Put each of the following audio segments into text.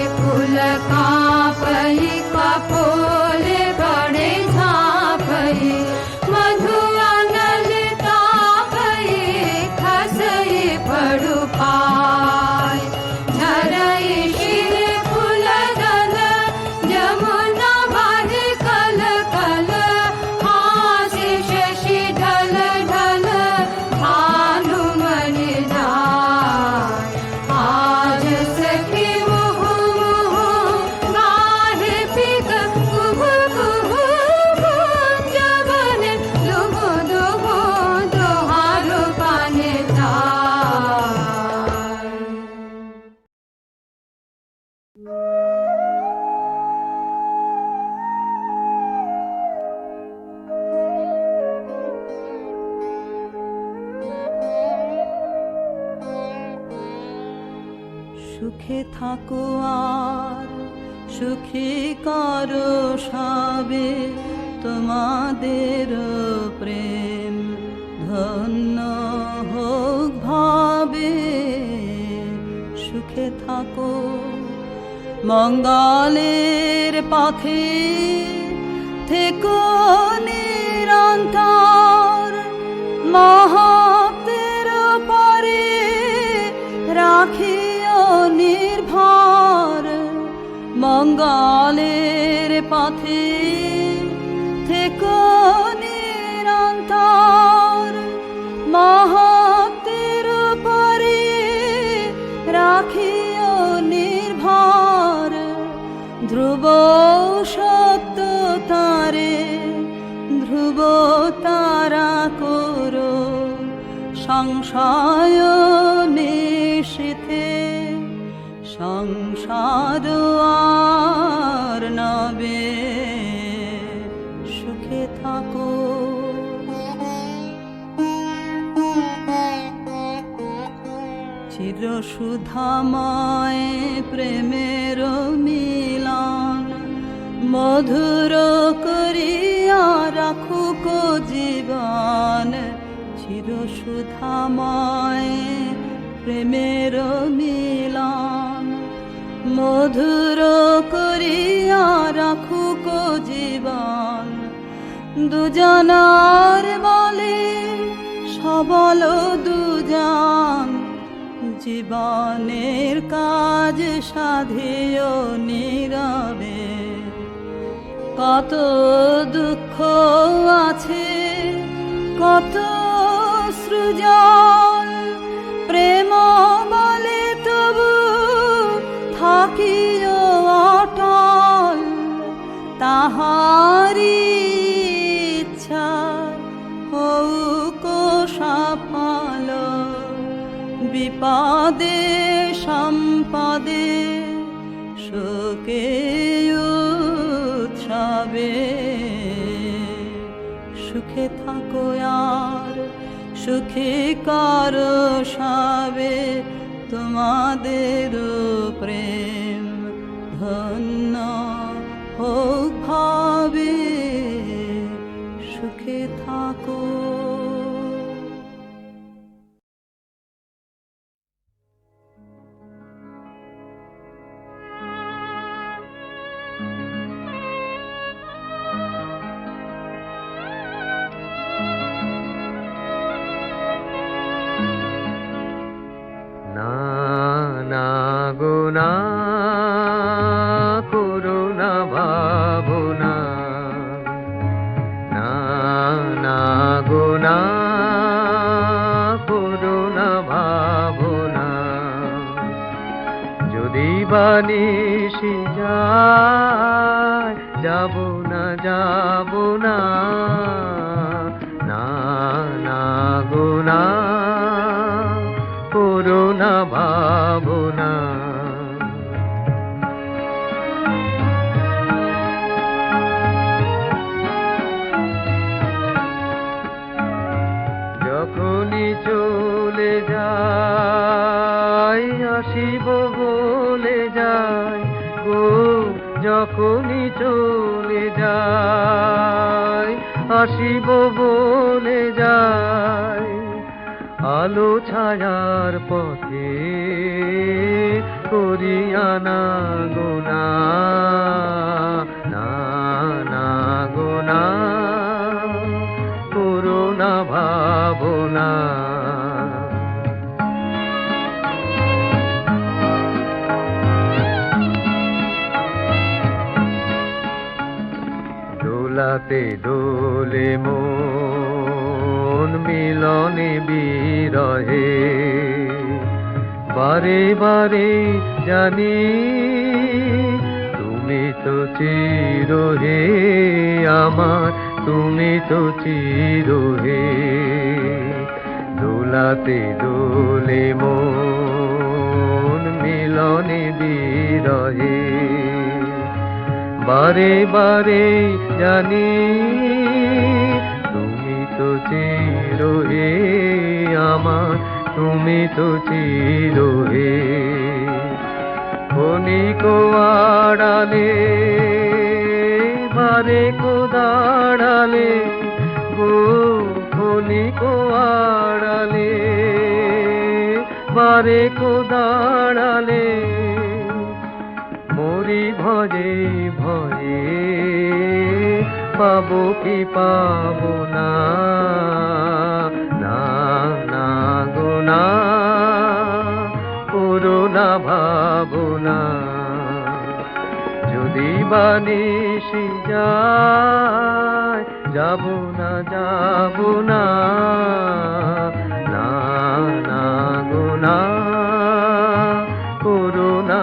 अलके থাকো আর সুখী করো সবে তোমাদের প্রেম। ধন্য হোক ভাবে, সুখে থাকো। মঙ্গলের পথে থেকো নিরন্তর। মহাতের পরে রাখিও নির্ভর মঙ্গলের পথে থেকো নিরন্তর। মহাতের পরে রাখিও নির্ভর। ধ্রুব সত্য তারে, ধ্রুব তারা করো সংশয় নিশিথে সংসার আর নবে সুখে থাকো। চির সুধাময় প্রেমের মিলন, মধুর করিয়া রাখুক জীবন। চির সুধাময় প্রেমের মিলন। মধুর করিয়া রাখুক জীবন। দুজনার বলে সবল দুজন। জীবনের কাজ সাধেয় নীরবে। কত দুঃখ আছে, কত সৃজন। প্রেম থাকিও অটল তাহারি ইচ্ছা। হৌক সাফল বিপদে, সম্পদে শোকে উৎসবে। সুখে থাকো আর, সুখে কর সবে তোমাদের প্রেম হোক করুণা ভাবনা। যখনই চলে যাই আসিব বলে যাই গো যখনই চলে যাই আসিব বলে আলো ছায়ার পথে করিয়ানা গোনা না গোনা। করুণা ভাবনা। দোলাতে দোলে মন মিলনে বিরহে। বারে বারে জানি, তুমি তো চিরহে আমার, তুমি তো চিরহে। দোলাতে দোলে মন মিলনে বারে বারে জানি তো চিরহে আমার, তুমি তো চিরহে ক্ষণিক আড়ালে বারে কো দাঁড়ালে গো ক্ষণিক আড়ালে বারে কো মরি ভজে ভয়ে পাবো, কি পাবো না? না না গো না করুণা ভাবনা। যদি বানিসি যায়, যাব না যাব না। না না গো না করুণা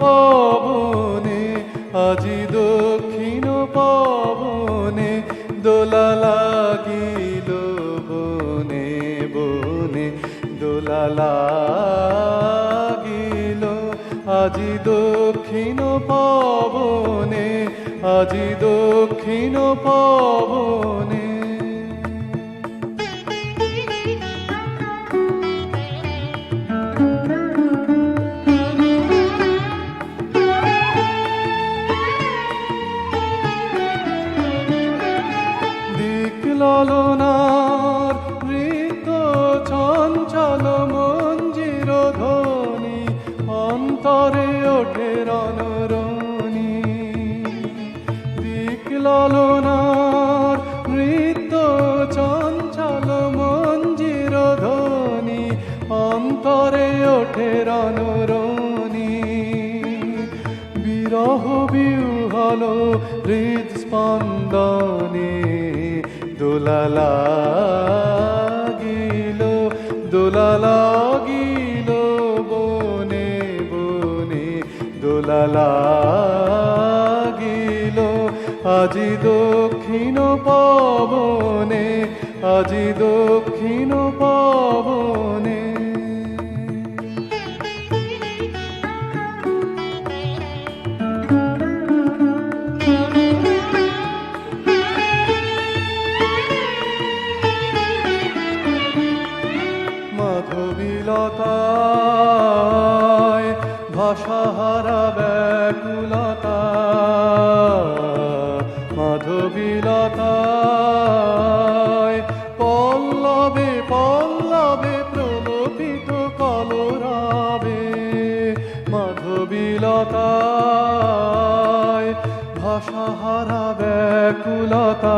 পাবনে, আজি দক্ষিণ পাবনে দোলা লাগিল বনে বনে দোলা লাগিল। আজি দক্ষিণ পাবনে, আজি দক্ষিণ পাবনে ললনার ঋত চঞ্চল মঞ্জির ধ্বনি, অন্তরে ওঠে রণরণি। দিক ললনার ঋত চঞ্চল মঞ্জির ধ্বনি, অন্তরে ওঠে রণরণি। বিরহ বিহল হৃদস্পন্দনে দোলা লাগিল দোলা লাগিল বনে বনে দোলা লাগিল আজি দক্ষিণ পাবনে আজি দক্ষিণ পবনে। ব্যাকুলতা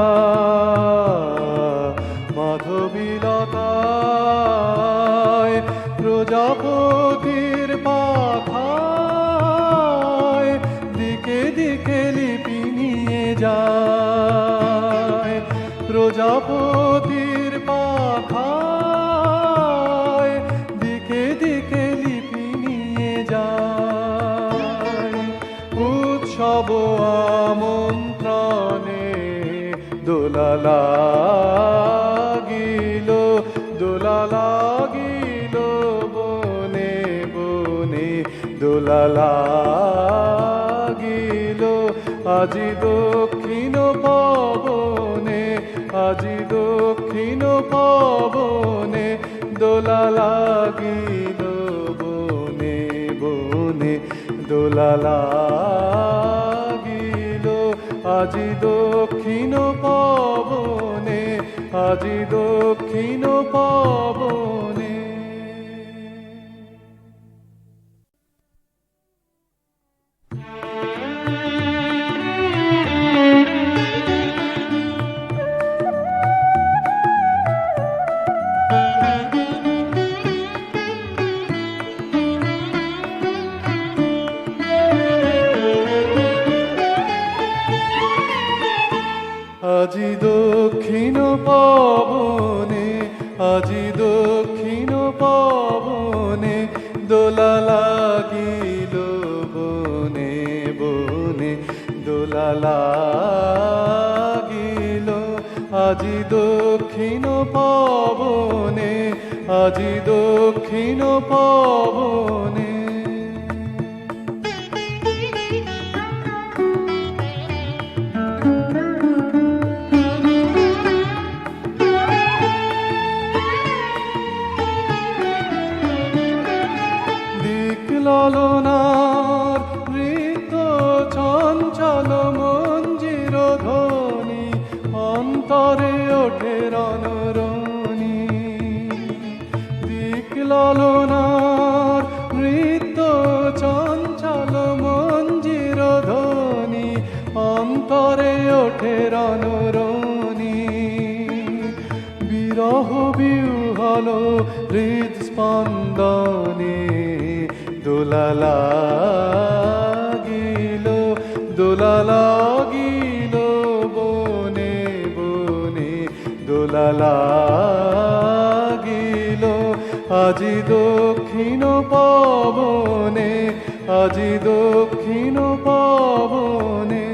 লাগিল, দোলা লাগিল বনে বনে, দোলা লাগিল, আজি দক্ষিণ পবনে, আজি দক্ষিণ পবনে, দোলা লাগিল বনে বনে, দোলা লাগিল, আজি দক্ষিণ পবনে। আজি দক্ষিণ পবনে পবনে দোলা লাগিল বনে বনে দোলা লাগিল আজি দক্ষিণ পবনে আজি দক্ষিণ পবনে অন্তরে ওঠে রণরণি। দিক ললনার ঋত চঞ্চল মঞ্জির ধ্বনি অন্তরে ওঠে রণরণি। বিরহ বিহল হৃদস্পন্দনে দোলা লাগিল লাগিল আজি দক্ষিণ পাবনে আজি দক্ষিণ পবনে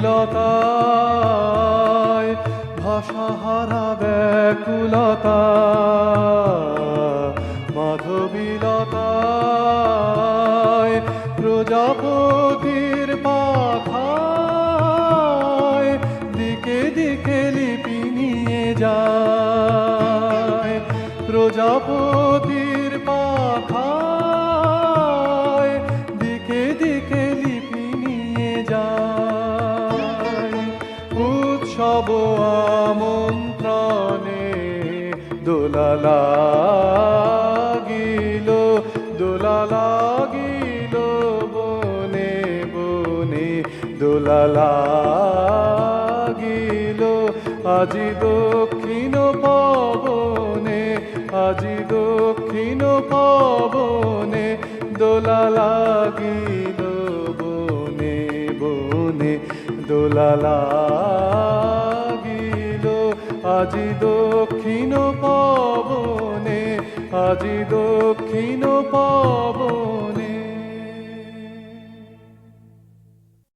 মাধবীলতায় ভাষাহারা ব্যাকুলতা মাধবীলতায় প্রজাপতির পাখায় দিকে দিকে লিপি নিয়ে যায়। প্রজাপতির লাগিল, দোলা লাগিল বনে বনে, দোলা লাগিল আজি দক্ষিণ পবনে, আজি দক্ষিণ পবনে, দোলা লাগিল বনে বনে, দোলা লাগিল আজি দক্ষিণ আজি দক্ষিণ পাবন